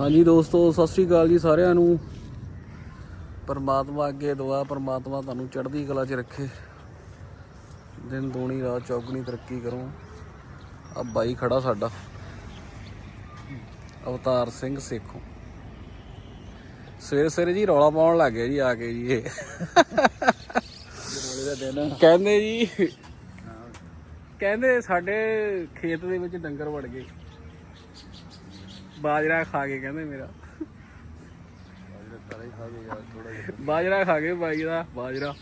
ਹਾਂਜੀ ਦੋਸਤੋ ਸਤਿ ਸ੍ਰੀ ਅਕਾਲ ਜੀ ਸਾਰਿਆਂ ਨੂੰ। ਪਰਮਾਤਮਾ ਅੱਗੇ ਦੁਆ ਪਰਮਾਤਮਾ ਤੁਹਾਨੂੰ ਚੜ੍ਹਦੀ ਕਲਾ 'ਚ ਰੱਖੇ। ਦਿਨ ਦੂਣੀ ਰਾਤ ਚੌਗਣੀ ਤਰੱਕੀ ਕਰੋ। ਆ ਬਾਈ ਖੜਾ ਸਾਡਾ। ਅਵਤਾਰ ਸਿੰਘ ਸੇਖੋਂ। ਸਵੇਰੇ ਸਵੇਰੇ ਜੀ ਰੌਲਾ ਪਾਉਣ ਲੱਗ ਗਿਆ ਜੀ ਆ ਕੇ ਜੀ ਇਹ। ਰੋਲੇ ਦਾ ਦਿਨ। ਕਹਿੰਦੇ ਜੀ ਕਹਿੰਦੇ ਸਾਡੇ ਖੇਤ ਦੇ ਵਿੱਚ ਡੰਗਰ ਵੜ ਗਏ। ਬਾਜਰਾ ਖਾ ਕੇ ਕਹਿੰਦੇ ਮੇਰਾ। ਤਾਰੇ ਖਾ ਕੇ ਯਾਰ ਥੋੜਾ ਜਿਹਾ ਬਾਜਰਾ ਖਾ ਗਏ ਬਾਈ ਦਾ ਬਾਜਰਾ।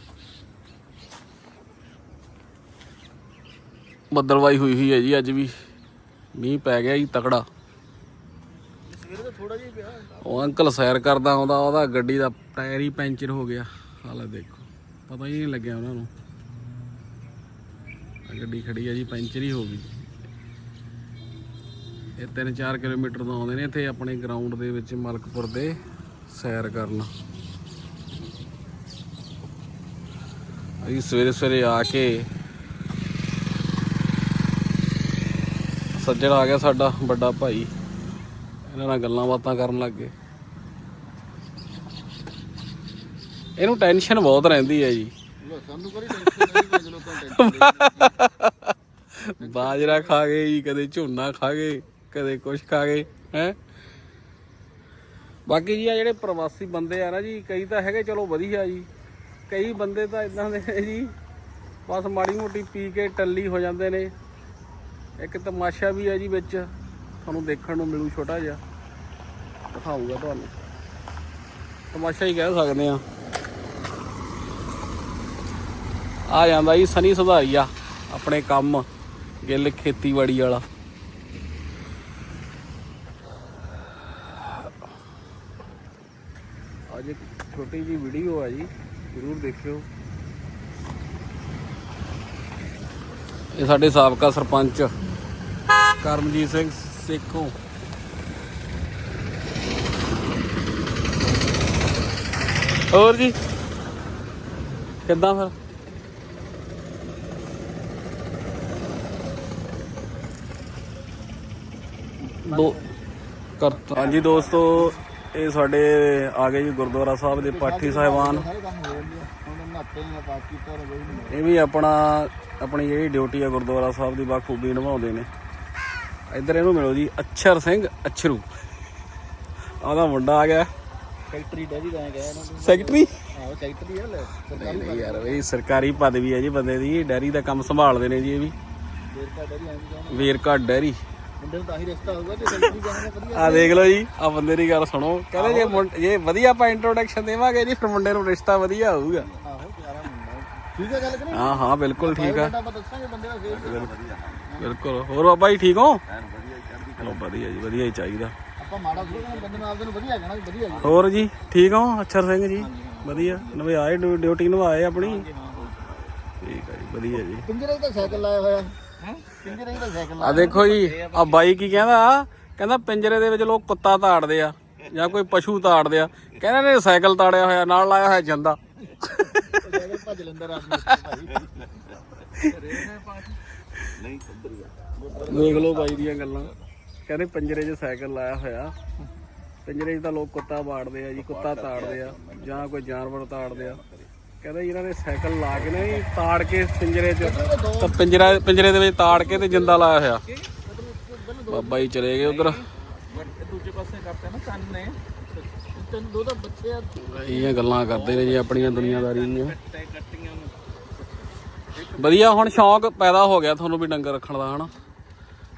ਬੱਦਲਵਾਈ ਹੋਈ ਹੋਈ ਹੈ ਜੀ ਅੱਜ ਵੀ। ਮੀਂਹ ਪੈ ਗਿਆ ਜੀ ਤਕੜਾ। ਸਵੇਰੇ ਤਾਂ ਥੋੜਾ ਜਿਹਾ ਹੀ ਪਿਆ। ਉਹ ਅੰਕਲ ਸੈਰ ਕਰਦਾ ਆਉਂਦਾ ਉਹਦਾ ਗੱਡੀ ਦਾ ਟਾਇਰ ਹੀ ਪੈਂਚਰ ਹੋ ਗਿਆ। ਹਾਲੇ ਦੇਖੋ ਪਤਾ ਹੀ ਨਹੀਂ ਲੱਗਿਆ ਉਹਨਾਂ ਨੂੰ। ਆਹ ਗੱਡੀ ਖੜੀ ਹੈ ਜੀ ਪੈਂਚਰ ਹੀ ਹੋ ਗਈ। ਇਹ 3-4 ਕਿਲੋਮੀਟਰ ਤੋਂ ਆਉਂਦੇ ਨੇ ਇੱਥੇ ਆਪਣੇ ਗਰਾਊਂਡ ਦੇ ਵਿੱਚ ਮਲਕਪੁਰ ਦੇ ਸੈਰ ਕਰਨ। ਅਸੀਂ ਸਵੇਰੇ ਸਵੇਰੇ ਆ ਕੇ ਸੱਜਣ ਆ ਗਿਆ ਸਾਡਾ ਵੱਡਾ ਭਾਈ। ਇਹਨਾਂ ਨਾਲ ਗੱਲਾਂ ਬਾਤਾਂ ਕਰਨ ਲੱਗ ਗਏ। ਇਹਨੂੰ ਟੈਨਸ਼ਨ ਬਹੁਤ ਰਹਿੰਦੀ ਹੈ ਜੀ। ਸਾਨੂੰ ਕੋਈ ਟੈਨਸ਼ਨ ਨਹੀਂ ਬਾਜਰਾ ਖਾ ਗਏ ਜੀ ਕਦੇ ਝੋਨਾ ਖਾ ਗਏ। ਕਦੇ ਕੁਛ ਖਾ ਗਏ, ਹੈ? ਬਾਕੀ ਜੀ ਆ ਜਿਹੜੇ ਪ੍ਰਵਾਸੀ ਬੰਦੇ ਆ ਨਾ ਜੀ, ਕਈ ਤਾਂ ਹੈਗੇ ਚਲੋ ਵਧੀਆ ਜੀ। ਕਈ ਬੰਦੇ ਤਾਂ ਇਦਾਂ ਦੇ ਨੇ ਜੀ, ਬਸ ਮਾੜੀ ਮੋਟੀ ਪੀ ਕੇ ਟੱਲੀ ਹੋ ਜਾਂਦੇ ਨੇ। ਇੱਕ ਤਮਾਸ਼ਾ ਵੀ ਹੈ ਜੀ ਵਿੱਚ, ਤੁਹਾਨੂੰ ਦੇਖਣ ਨੂੰ ਮਿਲੂ ਛੋਟਾ ਜਿਹਾ। ਦਿਖਾਊਗਾ ਤੁਹਾਨੂੰ। ਤਮਾਸ਼ਾ ਹੀ ਕਹਿ ਸਕਦੇ ਆ ਆ ਜਾਂਦਾ ਜੀ, ਸਨੀ ਸੁਧਾਰੀਆ ਆਪਣੇ ਕੰਮ, ਗਿੱਲ ਖੇਤੀਬਾੜੀ ਵਾਲਾ ਅੱਜ ਇੱਕ ਛੋਟੀ ਜੀ ਵੀਡੀਓ ਆ ਜੀ ਜ਼ਰੂਰ ਦੇਖਿਓ। ਇਹ ਸਾਡੇ ਸਾਬਕਾ ਸਰਪੰਚ ਕਰਮਜੀਤ ਸਿੰਘ ਸੇਖੋਂ। ਹੋਰ ਜੀ ਕਿੱਦਾਂ ਫਿਰ? ਦੋ ਕਰਤਾ। ਹਾਂਜੀ ਦੋਸਤੋ ਇਹ ਸਾਡੇ ਆ ਗਏ ਜੀ ਗੁਰਦੁਆਰਾ ਸਾਹਿਬ ਦੇ ਪਾਠੀ ਸਾਹਿਬਾਨ। ਹੋ ਇਹ ਵੀ ਆਪਣਾ ਆਪਣੀ ਜਿਹੜੀ ਡਿਊਟੀ ਆ ਗੁਰਦੁਆਰਾ ਸਾਹਿਬ ਦੀ ਬਾਖੂਬੀ ਨਿਭਾਉਂਦੇ ਨੇ। ਇੱਧਰ ਇਹਨੂੰ ਮਿਲੋ ਜੀ ਅਛਰ ਸਿੰਘ ਅਛਰੂ। ਆਹਦਾ ਮੁੰਡਾ ਆ ਗਿਆ। ਫੈਕਟਰੀ ਡੈਰੀ ਦਾ ਗਿਆ ਸੈਕਟਰੀ ਆ ਲੈ। ਨਹੀਂ ਨਹੀਂ ਯਾਰ ਇਹ ਸਰਕਾਰੀ ਪਦਵੀ ਹੈ ਜੀ ਬੰਦੇ ਦੀ। ਡੈਰੀ ਦਾ ਕੰਮ ਸੰਭਾਲਦੇ ਨੇ ਜੀ ਇਹ ਵੀ। ਫੇਰ ਕਾ ਡੈਰੀ ਵੇਰਕਾ ਡੈਰੀ। ਮੁੰਡੇ ਨੂੰ ਤਾਂ ਹੀ ਰਿਸ਼ਤਾ ਹੋਊਗਾ ਜੇ ਫੈਕਟਰੀ ਜਾਣਾ ਤਾਂ ਵਧੀਆ। ਆ ਦੇਖ ਲਓ ਜੀ ਆ ਬੰਦੇ ਦੀ ਗੱਲ ਸੁਣੋ। ਕਹਿੰਦੇ ਜੇ ਮੁੰਡ- ਜੇ ਵਧੀਆ ਆਪਾਂ ਇੰਟਰੋਡਕਸ਼ਨ ਦੇਵਾਂਗੇ ਜੀ ਫਿਰ ਮੁੰਡੇ ਨੂੰ ਰਿਸ਼ਤਾ ਵਧੀਆ ਹੋਊਗਾ। ਆਹੋ ਪਿਆਰਾ ਮੁੰਡਾ ਠੀਕ ਹੈ ਗੱਲ ਕਿ ਨਹੀਂ? ਹਾਂ ਹਾਂ ਬਿਲਕੁਲ ਠੀਕ ਆ। ਬੇਟਾ ਆਪਾਂ ਦੱਸਾਂਗੇ ਬੰਦੇ ਦਾ ਫੇਰ ਬਿਲਕੁਲ ਹੋਰ ਬਾਬਾ ਜੀ ਠੀਕ ਹੋ? ਚਲੋ ਵਧੀਆ ਜੀ ਵਧੀਆ ਹੀ ਚਾਹੀਦਾ। ਆਪਾਂ ਮਾੜਾ ਥੋੜਾ ਕਹਿੰਦੇ ਬੰਦੇ ਨੂੰ ਆਪਦੇ ਨੂੰ ਵਧੀਆ ਕਹਿਣਾ ਵੀ ਵਧੀਆ ਜੀ। ਹੋਰ ਜੀ ਠੀਕ ਹੋ ਅਛਰ ਸਿੰਘ ਜੀ? ਵਧੀਆ ਨਵੇਂ ਡਿਊ- ਡਿਊਟੀ ਨਿਭਾਏ ਆਪਣੀ? ਠੀਕ ਹੈ ਜੀ ਵਧੀਆ ਜੀ। ਪਿੰਜਰੇ 'ਚ ਤਾਂ ਸਾਈਕਲ ਲਾਇਆ ਹੋਇਆ। ਆ ਦੇਖੋ ਜੀ, ਆ ਬਾਈ ਕੀ ਕਹਿੰਦਾ? ਕਹਿੰਦਾ ਪਿੰਜਰੇ ਦੇ ਵਿੱਚ ਲੋਕ ਕੁੱਤਾ ਤਾੜਦੇ ਆ, ਜਾਂ ਕੋਈ ਪਸ਼ੂ ਤਾੜਦੇ ਆ। ਕਹਿੰਦਾ ਨੇ ਸਾਈਕਲ ਤਾੜਿਆ ਹੋਇਆ, ਨਾਲ ਲਾਇਆ ਹੋਇਆ ਜੰਦਾ। ਸਾਈਕਲ ਭੱਜ ਲੈਂਦਾ ਰਾਤ ਨੂੰ ਭਾਈ ਦੇਖ ਲਓ ਬਾਈ ਦੀਆਂ ਗੱਲਾਂ। ਕਹਿੰਦੇ ਪਿੰਜਰੇ 'ਚ ਸਾਈਕਲ ਲਾਇਆ ਹੋਇਆ। ਪਿੰਜਰੇ 'ਚ ਤਾਂ ਲੋਕ ਕੁੱਤਾ ਬਾੜਦੇ ਆ ਜੀ, ਕੁੱਤਾ ਤਾੜਦੇ ਆ, ਜਾਂ ਕੋਈ ਜਾਨਵਰ ਤਾੜਦੇ ਆ। ਕਹਿੰਦੇ ਜੀ ਇਹਨਾਂ ਨੇ ਸਾਈਕਲ ਲਾ ਕੇ ਨਾ ਜੀ ਤਾੜ ਕੇ ਪਿੰਜਰੇ 'ਚ। ਤਾਂ ਪਿੰਜਰਾ ਪਿੰਜਰੇ ਦੇ ਵਿੱਚ ਤਾੜ ਕੇ ਤੇ ਜਿੰਦਾ ਲਾਇਆ ਹੋਇਆ। ਬਾਬਾ ਜੀ ਚਲੇ ਗਏ ਉਧਰ। ਦੂਜੇ ਪਾਸੇ ਕਰਤੇ ਨਾ ਕੰਨ ਨੇ ਤੈਨੂੰ ਦੋ ਤਾਂ ਬੱਚੇ ਆ ਇਹ ਗੱਲਾਂ ਕਰਦੇ ਨੇ ਜੀ ਆਪਣੀਆਂ ਦੁਨੀਆਦਾਰੀ ਦੀਆਂ। ਵਧੀਆ, ਹੁਣ ਸ਼ੌਂਕ ਪੈਦਾ ਹੋ ਗਿਆ ਤੁਹਾਨੂੰ ਵੀ ਡੰਗਰ ਰੱਖਣ ਦਾ, ਹਨਾ।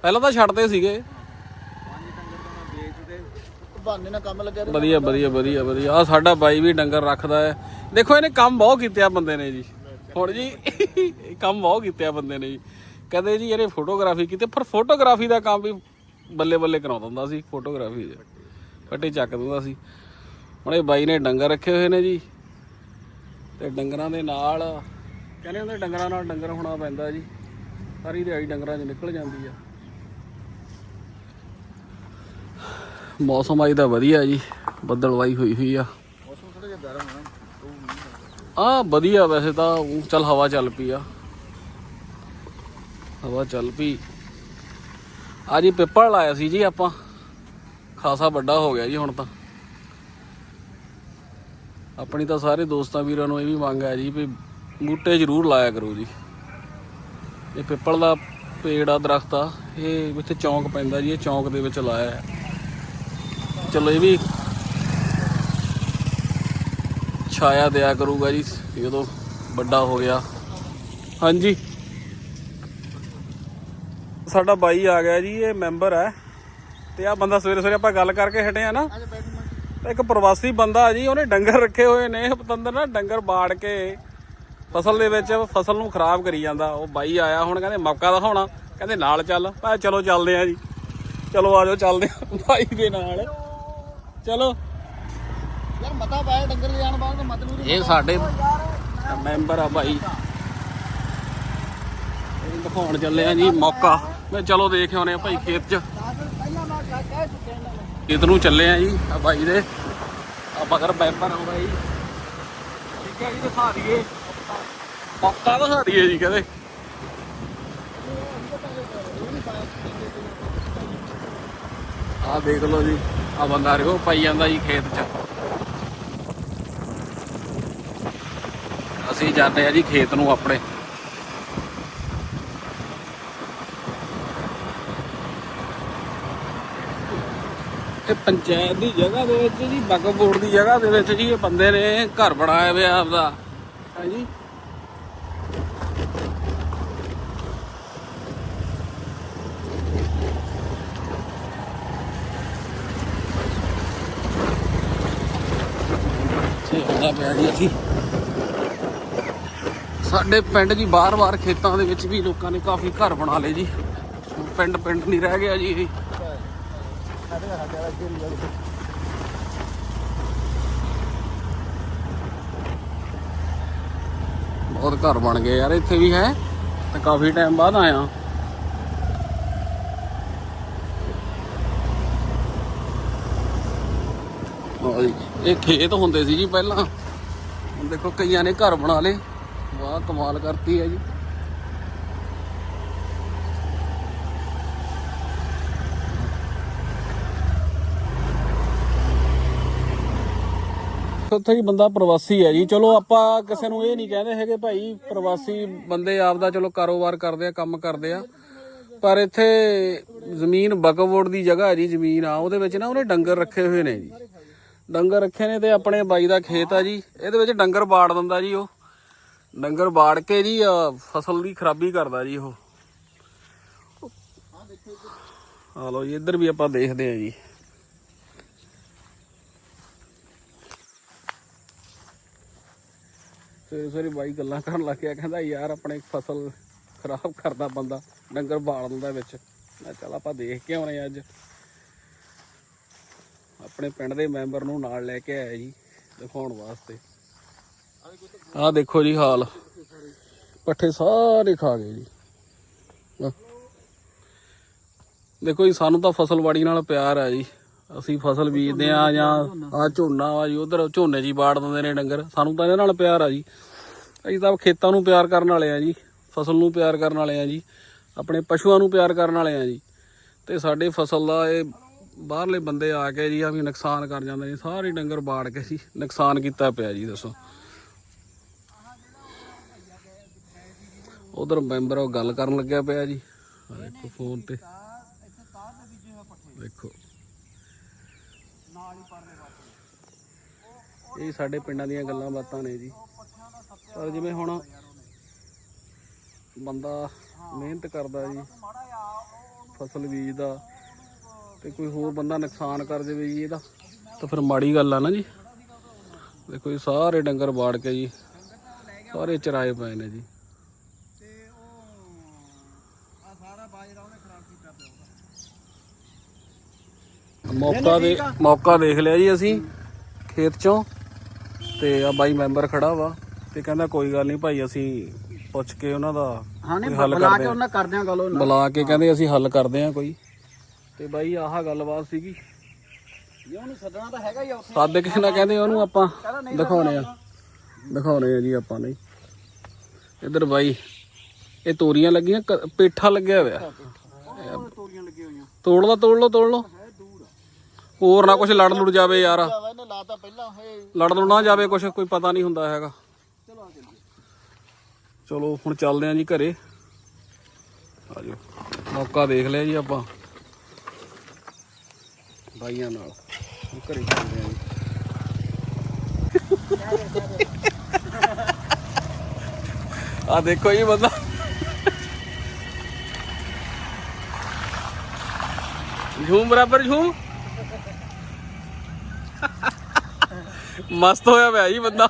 ਪਹਿਲਾਂ ਤਾਂ ਛੱਡਦੇ ਸੀਗੇ। ਬਹਾਨੇ ਨਾਲ ਕੰਮ ਲੱਗਿਆ ਵਧੀਆ ਵਧੀਆ ਵਧੀਆ ਵਧੀਆ। ਆ ਸਾਡਾ ਬਾਈ ਵੀ ਡੰਗਰ ਰੱਖਦਾ ਹੈ। ਦੇਖੋ, ਇਹਨੇ ਕੰਮ ਬਹੁਤ ਕੀਤੇ ਆ ਬੰਦੇ ਨੇ ਜੀ। ਹੁਣ ਜੀ ਕੰਮ ਬਹੁਤ ਕੀਤੇ ਆ ਬੰਦੇ ਨੇ ਜੀ। ਕਦੇ ਜੀ ਇਹਨੇ ਫੋਟੋਗ੍ਰਾਫੀ ਕੀਤੀ, ਪਰ ਫੋਟੋਗ੍ਰਾਫੀ ਦਾ ਕੰਮ ਵੀ ਬੱਲੇ ਬੱਲੇ ਕਰਾਉਂਦਾ ਹੁੰਦਾ ਸੀ, ਫੋਟੋਗ੍ਰਾਫੀ ਦੇ ਫੱਟੇ ਚੱਕ ਦਿੰਦਾ ਸੀ। ਹੁਣ ਇਹ ਬਾਈ ਨੇ ਡੰਗਰ ਰੱਖੇ ਹੋਏ ਨੇ ਜੀ। ਤੇ ਡੰਗਰਾਂ ਦੇ ਨਾਲ ਕਹਿੰਦੇ ਹੁੰਦੇ ਡੰਗਰਾਂ ਨਾਲ ਡੰਗਰ ਹੋਣਾ ਪੈਂਦਾ ਜੀ। ਸਾਰੀ ਦਿਹਾੜੀ ਡੰਗਰਾਂ 'ਚ ਨਿਕਲ ਜਾਂਦੀ ਆ। ਮੌਸਮ ਅੱਜ ਦਾ ਵਧੀਆ ਜੀ ਬੱਦਲਵਾਈ ਹੋਈ ਹੋਈ ਆ। ਮੌਸਮ ਥੋੜਾ ਜਿਹਾ ਗਰਮ ਹੈ ਆ ਵਧੀਆ ਵੈਸੇ ਤਾਂ ਚੱਲ ਹਵਾ ਚੱਲ ਪਈ ਆ। ਹਵਾ ਚੱਲ ਪਈ। ਆ ਜੀ ਪਿੱਪਲ ਲਾਇਆ ਸੀ ਜੀ ਆਪਾਂ, ਖਾਸਾ ਵੱਡਾ ਹੋ ਗਿਆ ਜੀ ਹੁਣ ਤਾਂ। ਆਪਣੀ ਤਾਂ ਸਾਰੇ ਦੋਸਤਾਂ ਵੀਰਾਂ ਨੂੰ ਇਹ ਵੀ ਮੰਗ ਹੈ ਜੀ ਵੀ ਬੂਟੇ ਜ਼ਰੂਰ ਲਾਇਆ ਕਰੋ ਜੀ। ਇਹ ਪਿੱਪਲ ਦਾ ਪੇੜ ਆ ਦਰਖਤ ਆ, ਇਹ ਇੱਥੇ ਚੌਂਕ ਪੈਂਦਾ ਜੀ, ਇਹ ਚੌਂਕ ਦੇ ਵਿੱਚ ਲਾਇਆ ਹੈ ਚਲੋ ਇਹ ਵੀ ਛਾਇਆ ਦਿਆ ਕਰੂਗਾ ਜੀ ਜਦੋਂ ਵੱਡਾ ਹੋ ਗਿਆ ਹਾਂਜੀ। ਸਾਡਾ ਬਾਈ ਆ ਗਿਆ ਜੀ ਇਹ ਮੈਂਬਰ ਹੈ। ਤੇ ਆ ਬੰਦਾ ਸਵੇਰੇ ਸਵੇਰੇ ਆਪਾਂ ਗੱਲ ਕਰਕੇ ਹਟੇ ਆ ਨਾ। ਇੱਕ ਪ੍ਰਵਾਸੀ ਬੰਦਾ ਆ ਜੀ ਉਹਨੇ ਡੰਗਰ ਰੱਖੇ ਹੋਏ ਨੇ ਪਤੰਦਰ ਨਾ ਡੰਗਰ ਬਾੜ ਕੇ ਫਸਲ ਦੇ ਵਿੱਚ ਫਸਲ ਨੂੰ ਖਰਾਬ ਕਰੀ ਜਾਂਦਾ। ਉਹ ਬਾਈ ਆਇਆ ਹੁਣ ਕਹਿੰਦੇ ਮੌਕਾ ਦਿਖਾਉਣਾ। ਕਹਿੰਦੇ ਨਾਲ ਚੱਲ। ਮੈਂ ਚਲੋ ਚੱਲਦੇ ਆ ਜੀ। ਚਲੋ ਆਜੋ ਚੱਲਦੇ ਆ ਬਾਈ ਦੇ ਨਾਲ। ਚਲੋ। ਯਾਰ ਮਤਾ ਪਾਇਆ ਡੰਗਰ ਲਿਆਣ ਬਾਅਦ ਮਤ ਨੂੰ ਇਹ ਸਾਡੇ ਮੈਂਬਰ ਆ ਭਾਈ। ਦਿਖਾਉਣ ਚੱਲੇ ਆ ਜੀ ਮੌਕਾ। ਮੈਂ ਚਲੋ ਦੇਖ ਆਉਨੇ ਆ ਭਾਈ ਖੇਤ 'ਚ। ਖੇਤ ਨੂੰ ਚੱਲੇ ਆ ਜੀ ਆ ਭਾਈ ਦੇ। ਆ ਬਗਰ ਮੈਂਬਰ ਆ ਭਾਈ। ਠੀਕ ਹੈ ਜੀ ਦਿਖਾ ਦਈਏ। ਮੌਕਾ ਦਿਖਾ ਦਈਏ ਜੀ ਕਹਿੰਦੇ। ਆ ਦੇਖ ਲਓ ਜੀ। ਆ ਬੰਦਾ ਰਿਓ ਪਾਈ ਜਾਂਦਾ ਜੀ ਖੇਤ 'ਚ। ਅਸੀਂ ਜਾਂਦੇ ਆ ਜੀ ਖੇਤ ਨੂੰ ਆਪਣੇ। ਇਹ ਪੰਚਾਇਤ ਦੀ ਜਗ੍ਹਾ ਦੇ ਵਿੱਚ ਜੀ, ਬਗਬੋੜ ਦੀ ਜਗ੍ਹਾ ਦੇ ਵਿੱਚ ਜੀ, ਇਹ ਬੰਦੇ ਨੇ ਘਰ ਬਣਾਇਆ ਹੋਇਆ ਆਪਦਾ। ਹਾਂਜੀ ਤੇ ਹੁੰਦਾ ਪਿਆ ਜੀ। ਅਸੀਂ ਸਾਡੇ ਪਿੰਡ ਜੀ ਬਾਰ-ਬਾਰ ਖੇਤਾਂ ਦੇ ਵਿੱਚ ਵੀ ਲੋਕਾਂ ਨੇ ਕਾਫੀ ਘਰ ਬਣਾ ਲਏ ਜੀ। ਪਿੰਡ ਪਿੰਡ ਨਹੀਂ ਰਹਿ ਗਿਆ ਜੀ ਇਹ। ਬਹੁਤ ਘਰ ਬਣ ਗਏ ਯਾਰ, ਇੱਥੇ ਵੀ ਹੈ। ਤੇ ਕਾਫੀ ਟਾਈਮ ਬਾਅਦ ਆਇਆ। ਇਹ ਖੇਤ ਹੁੰਦੇ ਸੀ ਜੀ ਪਹਿਲਾਂ। ਦੇਖੋ ਕਈਆਂ ਨੇ ਘਰ ਬਣਾ ਲਏ। ਵਾਹ, ਕਮਾਲ ਕਰਤੀ ਹੈ ਜੀ। ਉੱਥੇ ਹੀ ਬੰਦਾ ਪ੍ਰਵਾਸੀ ਹੈ ਜੀ। ਚਲੋ ਆਪਾਂ ਕਿਸੇ ਨੂੰ ਇਹ ਨਹੀਂ ਕਹਿੰਦੇ ਹੈਗੇ ਭਾਈ, ਪ੍ਰਵਾਸੀ ਬੰਦੇ ਆਪਦਾ ਚਲੋ ਕਾਰੋਬਾਰ ਕਰਦੇ ਆ, ਕੰਮ ਕਰਦੇ ਆ। ਪਰ ਇੱਥੇ ਜ਼ਮੀਨ ਬਕਵੋੜ ਦੀ ਜਗ੍ਹਾ ਹੈ ਜੀ, ਜ਼ਮੀਨ ਆ। ਉਹਦੇ ਵਿੱਚ ਨਾ ਉਹਨੇ ਡੰਗਰ ਰੱਖੇ ਹੋਏ ਨੇ ਜੀ। ਡੰਗਰ ਰੱਖੇ ਨੇ ਤੇ ਆਪਣੇ ਬਾਈ ਦਾ ਖੇਤ ਆ ਜੀ। ਇਹਦੇ ਵਿੱਚ ਡੰਗਰ ਬਾੜ ਦਿੰਦਾ ਜੀ ਉਹ। ਡੰਗਰ ਬਾੜ ਕੇ ਜੀ ਫਸਲ ਦੀ ਖਰਾਬੀ ਕਰਦਾ ਜੀ ਉਹ। ਆ ਲੋ ਜੀ, ਇੱਧਰ ਵੀ ਆਪਾਂ ਦੇਖਦੇ ਆ ਜੀ। ਸਵੇਰੇ ਸਵੇਰੇ ਬਾਈ ਗੱਲਾਂ ਕਰਨ ਲੱਗ ਗਿਆ ਕਹਿੰਦਾ ਯਾਰ ਆਪਣੇ ਫਸਲ ਖਰਾਬ ਕਰਦਾ ਬੰਦਾ, ਡੰਗਰ ਬਾੜ ਦਿੰਦਾ ਵਿੱਚ। ਮੈਂ ਚਲ ਆਪਾਂ ਦੇਖ ਕੇ ਆਉਣੇ ਅੱਜ। ਆਪਣੇ ਪਿੰਡ ਦੇ ਮੈਂਬਰ ਨੂੰ ਨਾਲ ਲੈ ਕੇ ਆਇਆ ਜੀ, ਦਿਖਾਉਣ ਵਾਸਤੇ। ਆਹ ਦੇਖੋ ਜੀ ਹਾਲ। ਪੱਠੇ ਸਾਰੇ ਖਾ ਗਏ ਜੀ। ਦੇਖੋ ਜੀ, ਸਾਨੂੰ ਤਾਂ ਫਸਲਵਾੜੀ ਨਾਲ ਪਿਆਰ ਆ ਜੀ। ਅਸੀਂ ਫਸਲ ਬੀਜਦੇ ਆ ਜਾਂ ਆ ਝੋਨਾ ਆ ਜੀ, ਉਧਰ ਝੋਨੇ ਜੀ ਬਾੜ ਦਿੰਦੇ ਨੇ ਡੰਗਰ। ਸਾਨੂੰ ਤਾਂ ਇਹਨਾਂ ਨਾਲ ਪਿਆਰ ਆ ਜੀ। ਅਸੀਂ ਤਾਂ ਖੇਤਾਂ ਨੂੰ ਪਿਆਰ ਕਰਨ ਵਾਲੇ ਆ ਜੀ, ਫਸਲ ਨੂੰ ਪਿਆਰ ਕਰਨ ਵਾਲੇ ਆ ਜੀ। ਆਪਣੇ ਪਸ਼ੂਆਂ ਨੂੰ ਪਿਆਰ ਕਰਨ ਵਾਲੇ ਆ ਜੀ। ਤੇ ਸਾਡੇ ਫਸਲ ਦਾ ਇਹ ਬਾਹਰਲੇ ਬੰਦੇ ਆ ਕੇ ਜੀ ਆ ਵੀ ਨੁਕਸਾਨ ਕਰ ਜਾਂਦੇ ਨੇ, ਸਾਰੇ ਡੰਗਰ ਬਾੜ ਕੇ ਜੀ ਨੁਕਸਾਨ ਕੀਤਾ ਪਿਆ ਜੀ, ਦੱਸੋ। ਉਧਰ ਮੈਂਬਰ ਉਹ ਗੱਲ ਕਰਨ ਲੱਗਿਆ ਪਿਆ ਜੀ। ਦੇਖੋ ਫੋਨ ਤੇ। ਦੇਖੋ। ਇਹ ਸਾਡੇ ਪਿੰਡਾਂ ਦੀਆਂ ਗੱਲਾਂ ਬਾਤਾਂ ਨੇ ਜੀ। ਪਰ ਜਿਵੇਂ ਹੁਣ ਬੰਦਾ ਮਿਹਨਤ ਕਰਦਾ ਜੀ, ਫਸਲ ਬੀਜਦਾ ਤੇ ਕੋਈ ਹੋਰ ਬੰਦਾ ਨੁਕਸਾਨ ਕਰ ਦੇਵੇ ਜੀ ਇਹਦਾ। ਤਾਂ ਫਿਰ ਮਾੜੀ ਗੱਲ ਆ ਨਾ ਜੀ। ਦੇਖੋ ਜੀ ਸਾਰੇ ਡੰਗਰ ਬਾੜ ਕੇ ਜੀ ਸਾਰੇ ਚਰਾਏ ਪਏ ਨੇ ਜੀ। ਮੌਕਾ ਦੇ ਮੌਕਾ ਦੇਖ ਲਿਆ ਜੀ ਅਸੀਂ ਖੇਤ ਚੋਂ। ਤੇ ਆ ਬਾਈ ਮੈਂਬਰ ਖੜਾ ਵਾ ਤੇ ਕਹਿੰਦਾ ਕੋਈ ਗੱਲ ਨਹੀਂ ਭਾਈ ਅਸੀਂ ਪੁੱਛ ਕੇ ਉਹਨਾਂ ਦਾ ਹਾਂ ਨਹੀਂ ਬੁਲਾ ਕੇ। ਉਹਨਾਂ ਕਰਦੇ ਆ ਗੱਲ ਉਹਨਾਂ ਬੁਲਾ ਕੇ ਕਹਿੰਦੇ ਅਸੀਂ ਹੱਲ ਕਰਦੇ ਆ ਕੋਈ। ਤੇ ਬਾਈ ਆਹ ਗੱਲਬਾਤ ਸੀਗੀ। ਜੇ ਉਹਨੂੰ ਸੱਦਣਾ ਤਾਂ ਹੈਗਾ ਹੀ ਆ ਉੱਥੇ। ਸੱਦ ਕੇ ਨਾ ਕਹਿੰਦੇ ਉਹਨੂੰ ਆਪਾਂ ਦਿਖਾਉਣੇ ਆ। ਦਿਖਾਉਣੇ ਆ ਜੀ ਆਪਾਂ ਨਹੀਂ। ਇੱਧਰ ਬਾਈ ਇਹ ਤੋਰੀਆਂ ਲੱਗੀਆਂ ਕ- ਪੇਠਾ ਲੱਗਿਆ ਹੋਇਆ। ਉਹ ਤੋਰੀਆਂ ਲੱਗੀਆਂ ਹੋਈਆਂ। ਤੋੜ ਲਓ ਤੋੜ ਲਓ ਤੋੜ ਲਓ ਹੋਰ ਨਾ ਕੁਝ ਲੜ ਲੁੜ ਜਾਵੇ ਯਾਰ। ਜਾਵਾ ਇਹਨੇ ਲਾਤਾ ਪਹਿਲਾਂ ਇਹ ਲੜ ਲੁੜ ਨਾ ਜਾਵੇ ਕੁਝ ਕੋਈ ਪਤਾ ਨਹੀਂ ਹੁੰਦਾ ਹੈਗਾ। ਚਲੋ ਹੁਣ ਚੱਲਦੇ ਆਂ ਜੀ ਘਰੇ। ਆਜੋ ਮੌਕਾ ਦੇਖ ਲਿਆ ਜੀ ਆਪਾਂ। ਬਾਈਆਂ ਨਾਲ। ਹੁਣ ਘਰੇ ਚੱਲਦੇ ਆਂ ਆ ਦੇਖੋ ਜੀ ਬੰਦਾ। ਝੂਮ ਬਰਾਬਰ ਝੂਮ ਮਸਤ ਹੋਇਆ ਪਿਆ ਜੀ ਬੰਦਾ।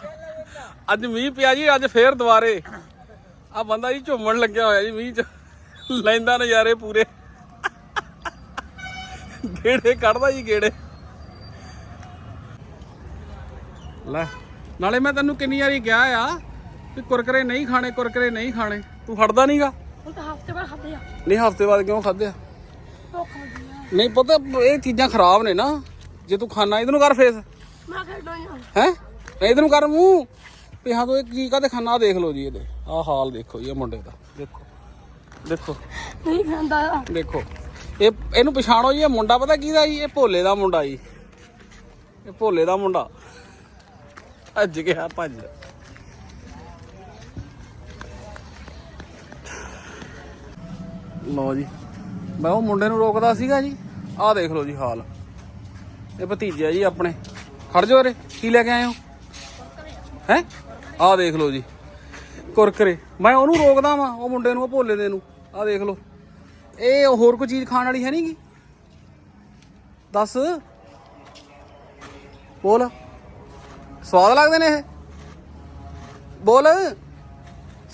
ਅੱਜ ਮੀਂਹ ਪਿਆ ਜੀ, ਅੱਜ ਫੇਰ ਦੁਬਾਰੇ। ਆ ਬੰਦਾ ਜੀ ਝੁੰਮਣ ਲੱਗਿਆ ਹੋਇਆ ਜੀ ਮੀਂਹ ਚ। ਲੈਂਦਾ ਨਜ਼ਾਰੇ ਪੂਰੇ। ਗੇੜੇ ਕੱਢਦਾ ਜੀ ਗੇੜੇ ਲੈ ਨਾਲੇ ਮੈਂ ਤੈਨੂੰ ਕਿੰਨੀ ਵਾਰੀ ਕਿਹਾ ਆ ਵੀ ਕੁਰਕਰੇ ਨਹੀਂ ਖਾਣੇ ਕੁਰਕਰੇ ਨਹੀਂ ਖਾਣੇ। ਤੂੰ ਫੜਦਾ ਨਹੀਂਗਾ ਹੁਣ ਤਾਂ ਹਫ਼ਤੇ ਬਾਅਦ ਖਾਦੇ ਆ। ਨਹੀਂ ਹਫ਼ਤੇ ਬਾਅਦ ਕਿਉਂ ਖਾਦੇ ਆ? ਭੁੱਖ ਲੱਗੀ ਆ। ਨਹੀਂ ਪਤਾ ਇਹ ਚੀਜ਼ਾਂ ਖਰਾਬ ਨੇ ਨਾ। ਜੇ ਤੂੰ ਖਾਣਾ ਇਹਨੂੰ ਕਰ ਫੇਸ ਮੈਂ ਖੇਡਾਂ ਆ। ਹੈ? ਇਧਰ ਨੂੰ ਕਰ ਮੂੰਹ। ਵੀ ਹਾਂ ਤੂੰ ਇਹ ਕੀ ਖਾਨਾ ਆਹ ਦੇਖ ਲਓ ਜੀ ਇਹਦੇ। ਆਹ ਹਾਲ ਦੇਖੋ ਜੀ ਇਹ ਮੁੰਡੇ ਦਾ। ਦੇਖੋ। ਦੇਖੋ। ਨਹੀਂ ਖਾਂਦਾ। ਆ ਦੇਖੋ। ਇਹ ਇਹਨੂੰ ਪਛਾਣੋ ਜੀ, ਇਹ ਮੁੰਡਾ ਪਤਾ ਕਿਹਦਾ ਜੀ? ਇਹ ਭੋਲੇ ਦਾ ਮੁੰਡਾ ਜੀ। ਇਹ ਭੋਲੇ ਦਾ ਮੁੰਡਾ। ਭੱਜ ਗਿਆ, ਭੱਜ। ਲਓ ਜੀ। ਮੈਂ ਉਹ ਮੁੰਡੇ ਨੂੰ ਰੋਕਦਾ ਸੀਗਾ ਜੀ। ਆਹ ਦੇਖ ਲਓ ਜੀ ਹਾਲ। ਇਹ ਭਤੀਜਾ ਜੀ ਆਪਣੇ। ਖੜ ਜਾਓ ਰੇ ਕੀ ਲੈ ਕੇ ਆਏ ਹੋ? ਹੈ? ਆਹ ਦੇਖ ਲਓ ਜੀ। ਕੁਰਕਰੇ। ਮੈਂ ਉਹਨੂੰ ਰੋਕਦਾ ਵਾਂ, ਉਹ ਮੁੰਡੇ ਨੂੰ, ਉਹ ਭੋਲੇ ਦੇ ਨੂੰ। ਆਹ ਦੇਖ ਲਓ। ਇਹ ਹੋਰ ਕੋਈ ਚੀਜ਼ ਖਾਣ ਵਾਲੀ ਹੈ ਨਹੀਂਗੀ ਦੱਸ। ਬੋਲ। ਸਵਾਦ ਲੱਗਦੇ ਨੇ ਇਹ? ਬੋਲ।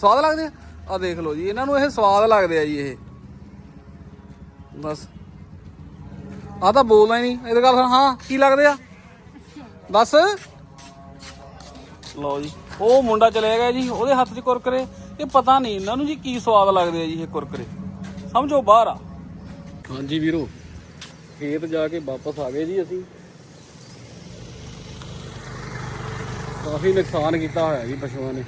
ਸਵਾਦ ਲੱਗਦੇ ਆ? ਆਹ ਦੇਖ ਲਓ ਜੀ, ਇਹਨਾਂ ਨੂੰ ਇਹ ਸਵਾਦ ਲੱਗਦੇ ਆ ਜੀ ਇਹ। ਬਸ। ਆ ਤਾਂ ਬੋਲਦਾ ਹੀ ਨਹੀਂ। ਇਹਦੇ ਗੱਲ ਹਾਂ, ਕੀ ਲੱਗਦੇ ਆ? ਬਸ ਲਓ ਜੀ, ਉਹ ਮੁੰਡਾ ਚਲੇ ਗਿਆ ਜੀ, ਉਹਦੇ ਹੱਥ 'ਚ ਕੁਰਕਰੇ। ਇਹ ਪਤਾ ਨਹੀਂ ਇਹਨਾਂ ਨੂੰ ਜੀ ਕੀ ਸਵਾਦ ਲੱਗਦੇ ਆ ਜੀ ਇਹ ਕੁਰਕਰੇ। ਸਮਝੋ ਬਾਹਰ ਆ। ਹਾਂਜੀ ਵੀਰੋ, ਖੇਤ ਜਾ ਕੇ ਵਾਪਸ ਆ ਗਏ ਜੀ ਅਸੀਂ। ਕਾਫੀ ਨੁਕਸਾਨ ਕੀਤਾ ਹੋਇਆ ਜੀ ਪਸ਼ੂਆਂ ਨੇ।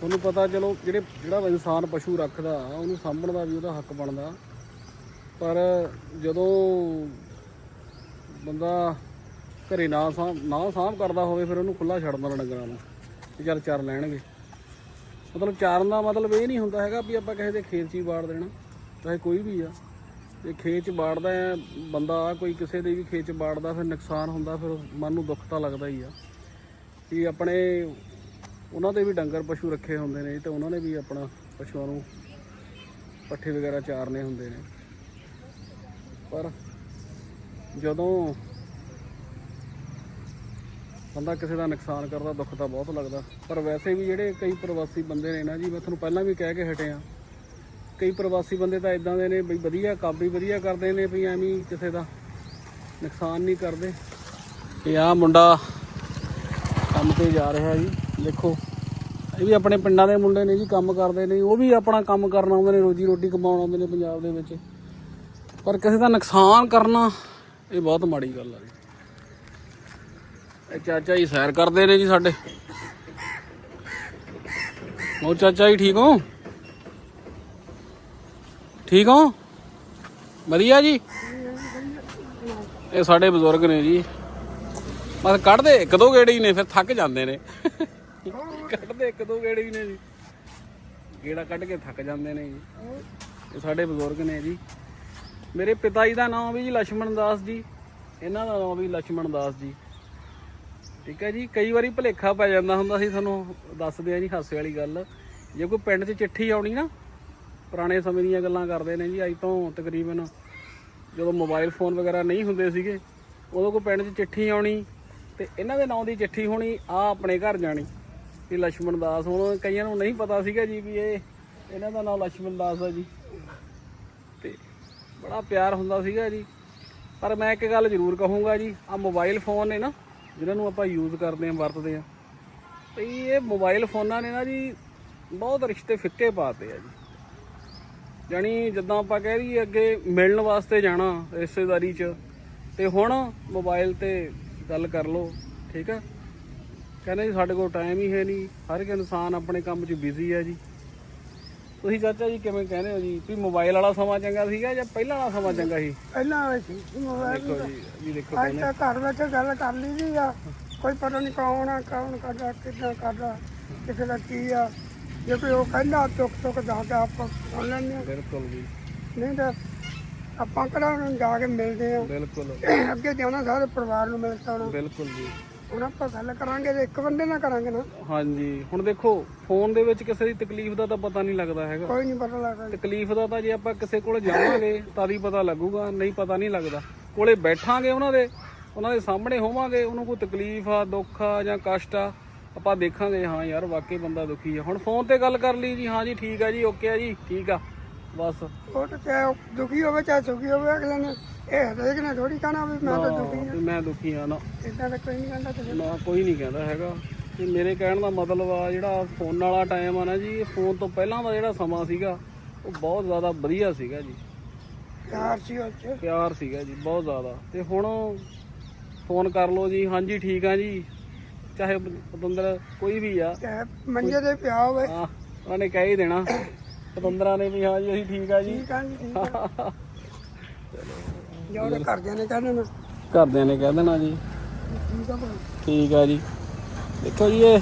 ਤੁਹਾਨੂੰ ਪਤਾ ਚਲੋ, ਜਿਹੜੇ ਜਿਹੜਾ ਇਨਸਾਨ ਪਸ਼ੂ ਰੱਖਦਾ, ਉਹਨੂੰ ਸਾਂਭਣ ਦਾ ਵੀ ਉਹਦਾ ਹੱਕ ਬਣਦਾ। ਪਰ ਜਦੋਂ ਬੰਦਾ ਘਰੇ ਨਾ ਸਾਂਭ ਨਾ ਸਾਂਭ ਕਰਦਾ ਹੋਵੇ, ਫਿਰ ਉਹਨੂੰ ਖੁੱਲਾ ਛੱਡ ਦੇਣਾ ਡੰਗਰਾਂ ਨੂੰ। ਤੇ ਚੱਲ ਚਰ ਲੈਣਗੇ। ਮਤਲਬ ਚਾਰਨ ਦਾ ਮਤਲਬ ਇਹ ਨਹੀਂ ਹੁੰਦਾ ਹੈਗਾ ਵੀ ਆਪਾਂ ਕਿਸੇ ਦੇ ਖੇਤ 'ਚ ਹੀ ਬਾੜ ਦੇਣਾ, ਚਾਹੇ ਕੋਈ ਵੀ ਆ। ਜੇ ਖੇਤ 'ਚ ਬਾੜਦਾ ਹੈ, ਬੰਦਾ ਕੋਈ ਕਿਸੇ ਦੇ ਵੀ ਖੇਤ 'ਚ ਬਾੜਦਾ ਫਿਰ ਨੁਕਸਾਨ ਹੁੰਦਾ, ਫਿਰ ਮਨ ਨੂੰ ਦੁੱਖ ਤਾਂ ਲੱਗਦਾ ਹੀ ਆ। ਕਿ ਆਪਣੇ ਉਹਨਾਂ ਦੇ ਵੀ ਡੰਗਰ ਪਸ਼ੂ ਰੱਖੇ ਹੁੰਦੇ ਨੇ, ਤੇ ਉਹਨਾਂ ਨੇ ਵੀ ਆਪਣਾ ਪਸ਼ੂਆਂ ਨੂੰ ਪੱਠੇ ਵਗੈਰਾ ਚਾਰਨੇ ਹੁੰਦੇ ਨੇ। ਪਰ ਜਦੋਂ ਬੰਦਾ ਕਿਸੇ ਦਾ ਨੁਕਸਾਨ ਕਰਦਾ, ਦੁੱਖ ਤਾਂ ਬਹੁਤ ਲੱਗਦਾ। ਪਰ ਵੈਸੇ ਵੀ ਜਿਹੜੇ ਕਈ ਪ੍ਰਵਾਸੀ ਬੰਦੇ ਨੇ ਨਾ ਜੀ, ਮੈਂ ਤੁਹਾਨੂੰ ਪਹਿਲਾਂ ਵੀ ਕਹਿ ਕੇ ਹਟਿਆ ਕਈ ਪ੍ਰਵਾਸੀ ਬੰਦੇ ਤਾਂ ਇਦਾਂ ਦੇ ਨੇ ਵੀ ਵਧੀਆ, ਕੰਮ ਵੀ ਵਧੀਆ ਕਰਦੇ ਨੇ ਵੀ ਐਵੇਂ ਕਿਸੇ ਦਾ ਨੁਕਸਾਨ ਨਹੀਂ ਕਰਦੇ। ਇਹ ਆ ਮੁੰਡਾ ਕੰਮ ਤੇ ਜਾ ਰਿਹਾ ਜੀ, ਦੇਖੋ। ਇਹ ਵੀ ਆਪਣੇ ਪਿੰਡਾਂ ਦੇ ਮੁੰਡੇ ਨੇ ਜੀ, ਕੰਮ ਕਰਦੇ ਨੇ। ਉਹ ਵੀ ਆਪਣਾ ਕੰਮ ਕਰਨ ਆਉਂਦੇ ਨੇ, ਰੋਜੀ ਰੋਟੀ ਕਮਾਉਣ ਆਉਂਦੇ ਨੇ ਪੰਜਾਬ ਦੇ ਵਿੱਚ। ਪਰ ਕਿਸੇ ਦਾ ਨੁਕਸਾਨ ਕਰਨਾ, ਇਹ ਬਹੁਤ ਮਾੜੀ ਗੱਲ ਆ ਜੀ। ਇਹ ਚਾਚਾ ਜੀ ਸੈਰ ਕਰਦੇ ਨੇ ਜੀ ਸਾਡੇ। ਹੋਰ ਚਾਚਾ ਜੀ ਠੀਕ ਹੋ? ਠੀਕ ਹੋ? ਵਧੀਆ ਜੀ? ਇਹ ਸਾਡੇ ਬਜ਼ੁਰਗ ਨੇ ਜੀ। ਬਸ ਕੱਢਦੇ, ਇੱਕ ਦੋ ਗੇੜੇ ਹੀ ਨੇ, ਫਿਰ ਥੱਕ ਜਾਂਦੇ ਨੇ। ਕੱਢਦੇ ਇੱਕ ਦੋ ਗੇੜੇ ਹੀ ਨੇ ਜੀ। ਗੇੜਾ ਕੱਢ ਕੇ ਥੱਕ ਜਾਂਦੇ ਨੇ ਜੀ। ਇਹ ਸਾਡੇ ਬਜ਼ੁਰਗ ਨੇ ਜੀ। ਮੇਰੇ ਪਿਤਾ ਜੀ ਦਾ ਨਾਮ ਵੀ ਜੀ ਲక్ష్మణ ਦਾਸ ਜੀ। ਇਹਨਾਂ ਦਾ ਨਾਮ ਵੀ ਲక్ష్మణ ਦਾਸ ਜੀ। ਠੀਕ ਹੈ ਜੀ, ਕਈ ਵਾਰੀ ਭੁਲੇਖਾ ਪੈ ਜਾਂਦਾ ਹੁੰਦਾ ਸੀ, ਤੁਹਾਨੂੰ ਦੱਸਦੇ ਆ ਜੀ, ਹਾਸੇ ਵਾਲੀ ਗੱਲ। ਜੇ ਕੋਈ ਪਿੰਡ 'ਚ ਚਿੱਠੀ ਆਉਣੀ ਨਾ, ਪੁਰਾਣੇ ਸਮੇਂ ਦੀਆਂ ਗੱਲਾਂ ਕਰਦੇ ਨੇ ਜੀ, ਅੱਜ ਤੋਂ ਤਕਰੀਬਨ ਜਦੋਂ ਮੋਬਾਈਲ ਫੋਨ ਵਗੈਰਾ ਨਹੀਂ ਹੁੰਦੇ ਸੀਗੇ, ਉਦੋਂ ਕੋਈ ਪਿੰਡ 'ਚ ਚਿੱਠੀ ਆਉਣੀ ਤੇ ਇਹਨਾਂ ਦੇ ਨਾਂ ਦੀ ਚਿੱਠੀ ਹੋਣੀ, ਆ ਆਪਣੇ ਘਰ ਜਾਣੀ। ਇਹ ਲక్ష్ਮਣ ਦਾਸ, ਹੁਣ ਕਈਆਂ ਨੂੰ ਨਹੀਂ ਪਤਾ ਸੀਗਾ ਜੀ ਵੀ ਇਹ, ਇਹਨਾਂ ਦਾ ਨਾਮ ਲక్ష్ਮਣ ਦਾਸ ਆ ਜੀ। ਤੇ ਬੜਾ ਪਿਆਰ ਹੁੰਦਾ ਸੀਗਾ ਜੀ। ਪਰ ਮੈਂ ਇੱਕ ਗੱਲ ਜ਼ਰੂਰ ਕਹੂੰਗਾ ਜੀ ਆ ਮੋਬਾਈਲ ਫੋਨ ਨੇ ਨਾ ਜਿਹਨਾਂ ਨੂੰ ਆਪਾਂ ਯੂਜ਼ ਕਰਦੇ ਆਂ ਵਰਤਦੇ ਆਂ ਤੇ ਇਹ ਮੋਬਾਈਲ ਫੋਨਾਂ ਨੇ ਨਾ ਜੀ, ਬਹੁਤ ਰਿਸ਼ਤੇ ਫਿੱਕੇ ਪਾਤੇ ਆ ਜੀ। ਜਾਣੀ ਜਿੱਦਾਂ ਆਪਾਂ ਕਹਿ ਰਹੀਏ ਅੱਗੇ ਮਿਲਣ ਵਾਸਤੇ ਜਾਣਾ ਰਿਸ਼ਤੇਦਾਰੀ 'ਚ, ਤੇ ਹੁਣ ਮੋਬਾਈਲ ਤੇ ਗੱਲ ਕਰ ਲਓ, ਠੀਕ ਆ? ਕਹਿੰਦੇ ਜੀ ਸਾਡੇ ਕੋਲ ਟਾਈਮ ਹੀ ਹੈ ਨਹੀਂ, ਹਰ ਇੱਕ ਇਨਸਾਨ ਆਪਣੇ ਕੰਮ 'ਚ ਬਿਜ਼ੀ ਹੈ ਜੀ। ਤੁਸੀਂ ਚਾਚਾ ਜੀ ਕਿਵੇਂ ਕਹਿੰਦੇ ਹੋ ਜੀ ਵੀ ਮੋਬਾਈਲ ਵਾਲਾ ਸਮਾਂ ਚੰਗਾ ਸੀਗਾ ਜਾਂ ਪਹਿਲਾਂ ਵਾਲਾ ਸਮਾਂ ਚੰਗਾ ਸੀ? ਪਹਿਲਾਂ ਸੀ ਮੋਬਾਈਲ ਦੇਖੋ ਜੀ ਜੀ ਦੇਖੋ ਅੱਜ ਤਾਂ ਘਰ ਵਿੱਚ ਗੱਲ ਕਰ ਲਈਦੀ ਆ। ਕੋਈ ਪਤਾ ਨਹੀਂ ਕੌਣ ਆ ਕੌਣ ਕਰਦਾ ਕਿੱਦਾਂ ਕਰਦਾ ਕਿਸੇ ਦਾ ਕੀ ਆ। ਜੇ ਕੋਈ ਉਹ ਕਹਿੰਦਾ ਤੁਕ ਤੁਕ ਦੱਸਦਾ ਆਪਾਂ ਸੁਣ ਲੈਂਦੇ ਹਾਂ। ਬਿਲਕੁਲ ਜੀ। ਨਹੀਂ ਤਾਂ ਆਪਾਂ ਕਿਹੜਾ ਉਹਨੂੰ ਜਾ ਕੇ ਮਿਲਦੇ ਆ ਬਿਲਕੁਲ। ਅੱਗੇ ਜਾਣਾ ਸਾਰੇ ਪਰਿਵਾਰ ਨੂੰ ਮਿਲ ਜਾਣਾ ਬਿਲਕੁਲ ਜੀ। ਹੁਣ ਆਪਾਂ ਗੱਲ ਕਰਾਂਗੇ ਤੇ ਇੱਕ ਬੰਦੇ ਨਾਲ ਕਰਾਂਗੇ ਨਾ। ਹਾਂਜੀ ਹੁਣ ਦੇਖੋ ਫੋਨ ਦੇ ਵਿੱਚ ਕਿਸੇ ਦੀ ਤਕਲੀਫ ਦਾ ਤਾਂ ਪਤਾ ਨਹੀਂ ਲੱਗਦਾ ਹੈਗਾ। ਕੋਈ ਨਹੀਂ ਪਤਾ ਲੱਗਦਾ। ਤਕਲੀਫ ਦਾ ਤਾਂ ਜੇ ਆਪਾਂ ਕਿਸੇ ਕੋਲ ਜਾਵਾਂਗੇ ਤਾਂ ਹੀ ਪਤਾ ਲੱਗੂਗਾ ਨਹੀਂ ਪਤਾ ਨਹੀਂ ਲੱਗਦਾ। ਕੋਲੇ ਬੈਠਾਂਗੇ ਉਹਨਾਂ ਦੇ ਉਹਨਾਂ ਦੇ ਸਾਹਮਣੇ ਹੋਵਾਂਗੇ ਉਹਨੂੰ ਕੋਈ ਤਕਲੀਫ ਆ ਦੁੱਖ ਆ ਜਾਂ ਕਸ਼ਟ ਆ ਆਪਾਂ ਦੇਖਾਂਗੇ ਹਾਂ ਯਾਰ ਵਾਕਈ ਬੰਦਾ ਦੁਖੀ ਆ। ਹੁਣ ਫੋਨ ਤੇ ਗੱਲ ਕਰ ਲਈ ਜੀ ਹਾਂ ਜੀ ਠੀਕ ਆ ਜੀ ਓਕੇ ਆ ਜੀ ਠੀਕ ਆ ਬਸ। ਉਹ ਤਾਂ ਚਾਹੇ ਉਹ ਦੁਖੀ ਹੋਵੇ ਚਾਹੇ ਸੁਖੀ ਹੋਵੇ ਅਗਲੇ ਨੇ ਇਹ ਹਰੇਕ ਨੇ ਥੋੜੀ ਕਹਿਣਾ ਵੀ ਮੈਂ ਤਾਂ ਦੁਖੀ ਵੀ ਮੈਂ ਦੁਖੀ ਆ ਨਾ। ਇਦਾਂ ਤਾਂ ਕੋਈ ਨਹੀਂ ਕਹਿੰਦਾ ਕਿਸੇ ਨੂੰ। ਕੋਈ ਨਹੀਂ ਕਹਿੰਦਾ ਹੈਗਾ। ਤੇ ਮੇਰੇ ਕਹਿਣ ਦਾ ਮਤਲਬ ਆ ਜਿਹੜਾ ਫੋਨ ਵਾਲਾ ਟਾਈਮ ਆ ਨਾ ਜੀ ਇਹ ਫੋਨ ਤੋਂ ਪਹਿਲਾਂ ਦਾ ਜਿਹੜਾ ਸਮਾਂ ਸੀਗਾ ਉਹ ਬਹੁਤ ਜ਼ਿਆਦਾ ਵਧੀਆ ਸੀਗਾ ਜੀ। ਪਿਆਰ ਸੀ ਉਹ 'ਚ। ਪਿਆਰ ਸੀਗਾ ਜੀ ਬਹੁਤ ਜ਼ਿਆਦਾ। ਤੇ ਹੁਣ ਫੋਨ ਕਰ ਲਓ ਜੀ ਹਾਂਜੀ ਠੀਕ ਆ ਜੀ। ਚਾਹੇ ਪਤੰਦਰ ਕੋਈ ਵੀ ਆ। ਮੰਜੇ ਤੇ ਪਿਆ ਹੋਵੇ। ਹਾਂ ਉਹਨਾਂ ਕਹਿ ਹੀ ਦੇਣਾ। ਪਤੰਦਰਾਂ ਨੇ ਵੀ ਹਾਂ ਜੀ ਅਸੀਂ ਠੀਕ ਆ ਜੀ। ਠੀਕ ਆ ਜੀ ਆ। ਜੋ ਉਹਦੇ ਘਰਦਿਆਂ ਨੇ ਘਰਦਿਆਂ ਕਹਿ ਦੇਣਾ ਜੀ। ਠੀਕ ਆ ਭਾਈ ਠੀਕ ਆ ਜੀ। ਦੇਖੋ ਜੀ ਇਹ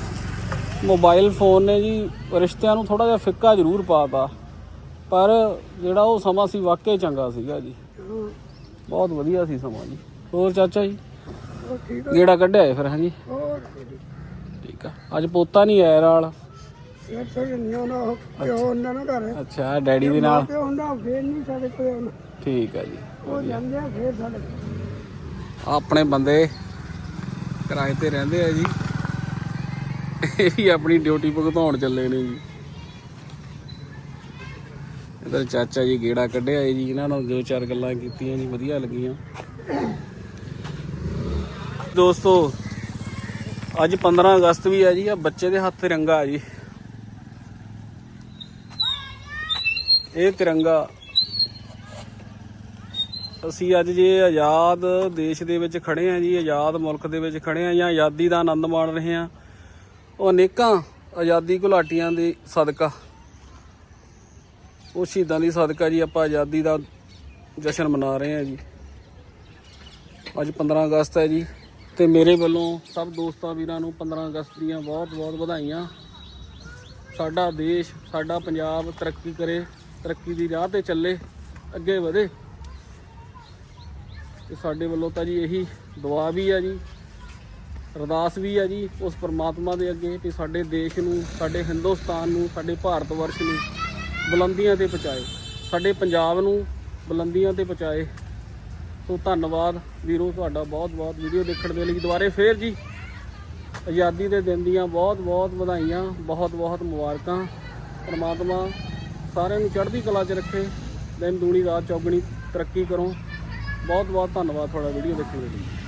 ਮੋਬਾਈਲ ਫੋਨ ਨੇ ਜੀ ਰਿਸ਼ਤਿਆਂ ਨੂੰ ਥੋੜਾ ਜਿਹਾ ਫਿੱਕਾ ਜ਼ਰੂਰ ਪਾਤਾ। ਪਰ ਜਿਹੜਾ ਉਹ ਸਮਾਂ ਸੀ ਵਾਕਈ ਚੰਗਾ ਸੀਗਾ ਜੀ। ਬਹੁਤ ਵਧੀਆ ਸੀ ਸਮਾਂ ਜੀ। ਹੋਰ ਚਾਚਾ ਜੀ? ਗੇੜਾ ਕੱਢਿਆ ਫਿਰ ਹਾਂਜੀ ਹੋਰ। ਠੀਕ ਆ। ਅੱਜ ਪੋਤਾ ਨਹੀਂ ਆਇਆ ਨਾਲ? ਸਿਰ ਉਹ। ਘਰ ਅੱਛਾ ਡੈਡੀ ਦੇ ਨਾਲ? ਪਿਓ ਹੁੰਦਾ ਫੇਰ ਨਹੀਂ ਸਾਡੇ ਕੋਲ ਆਉਣਾ। ਠੀਕ ਆ ਜੀ। ਉਹ ਜਾਂਦੇ ਆ ਫੇਰ ਸਾਡੇ ਆਪਣੇ ਬੰਦੇ ਕਿਰਾਏ ਤੇ ਰਹਿੰਦੇ ਆ ਜੀ। ਇਹ ਵੀ ਆਪਣੀ ਡਿਊਟੀ ਭੁਗਤਾਉਣ ਚੱਲੇ ਨੇ ਜੀ। ਇਧਰ ਚਾਚਾ ਜੀ ਗੇੜਾ ਕੱਢਿਆ ਜੀ ਇਹਨਾਂ ਨਾਲ ਦੋ ਚਾਰ ਗੱਲਾਂ ਕੀਤੀਆਂ ਜੀ, ਵਧੀਆ ਲੱਗੀਆਂ। ਦੋਸਤੋ, ਅੱਜ 15 ਅਗਸਤ ਵੀ ਆ ਜੀ ਆ ਬੱਚੇ ਦੇ ਹੱਥ ਤਿਰੰਗਾ ਆ ਜੀ। ਇਹ ਤਿਰੰਗਾ ਅਸੀਂ ਅੱਜ ਜੇ ਆਜ਼ਾਦ ਦੇਸ਼ ਦੇ ਵਿੱਚ ਖੜੇ ਆ ਜੀ, ਆਜ਼ਾਦ ਮੁਲਕ ਦੇ ਵਿੱਚ ਖੜੇ ਆ ਜਾਂ ਆਜ਼ਾਦੀ ਦਾ ਆਨੰਦ ਮਾਣ ਰਹੇ ਆ ਉਹ ਅਨੇਕਾਂ ਆਜ਼ਾਦੀ ਘੁਲਾਟੀਆਂ ਦੇ ਸਦਕਾ, ਉਹ ਸ਼ਹੀਦਾਂ ਦੀ ਸਦਕਾ ਜੀ ਆਪਾਂ ਆਜ਼ਾਦੀ ਦਾ ਜਸ਼ਨ ਮਨਾ ਰਹੇ ਆ ਜੀ। ਅੱਜ 15 ਅਗਸਤ ਹੈ ਜੀ ਤੇ ਮੇਰੇ ਵੱਲੋਂ ਸਭ ਦੋਸਤਾਂ ਵੀਰਾਂ ਨੂੰ 15 ਅਗਸਤ ਦੀਆਂ ਬਹੁਤ-ਬਹੁਤ ਵਧਾਈਆਂ। ਸਾਡਾ ਦੇਸ਼, ਸਾਡਾ ਪੰਜਾਬ ਤਰੱਕੀ ਕਰੇ, ਤਰੱਕੀ ਦੀ ਰਾਹ ਤੇ ਚੱਲੇ, ਅੱਗੇ ਵਧੇ। ਤੇ ਸਾਡੇ ਵੱਲੋਂ ਤਾਂ ਜੀ ਇਹੀ ਦੁਆ ਵੀ ਆ ਜੀ, ਅਰਦਾਸ ਵੀ ਆ ਜੀ ਉਸ ਪਰਮਾਤਮਾ ਦੇ ਅੱਗੇ ਕਿ ਸਾਡੇ ਦੇਸ਼ ਨੂੰ, ਸਾਡੇ ਹਿੰਦੁਸਤਾਨ ਨੂੰ, ਸਾਡੇ ਭਾਰਤ ਵਰਸ਼ ਨੂੰ ਬੁਲੰਦੀਆਂ ਤੇ ਪਹੁੰਚਾਏ, ਸਾਡੇ ਪੰਜਾਬ ਨੂੰ ਬੁਲੰਦੀਆਂ ਤੇ ਪਹੁੰਚਾਏ। ਸੋ ਧੰਨਵਾਦ ਵੀਰੋ ਤੁਹਾਡਾ ਬਹੁਤ ਬਹੁਤ ਵੀਡੀਓ ਦੇਖਣ ਦੇ ਲਈ। ਦੁਬਾਰੇ ਫੇਰ ਜੀ ਆਜ਼ਾਦੀ ਦੇ ਦਿਨ ਦੀਆਂ ਬਹੁਤ ਬਹੁਤ ਵਧਾਈਆਂ ਬਹੁਤ ਬਹੁਤ ਮੁਬਾਰਕਾਂ। ਪਰਮਾਤਮਾ ਸਾਰਿਆਂ ਨੂੰ ਚੜ੍ਹਦੀ ਕਲਾ 'ਚ ਰੱਖੇ, ਦਿਨ, ਦੂਣੀ, ਰਾਤ, ਚੌਗਣੀ ਤਰੱਕੀ ਕਰੋ। ਬਹੁਤ ਬਹੁਤ ਧੰਨਵਾਦ ਤੁਹਾਡਾ ਵੀਡੀਓ ਦੇਖਣ ਦੇ ਲਈ।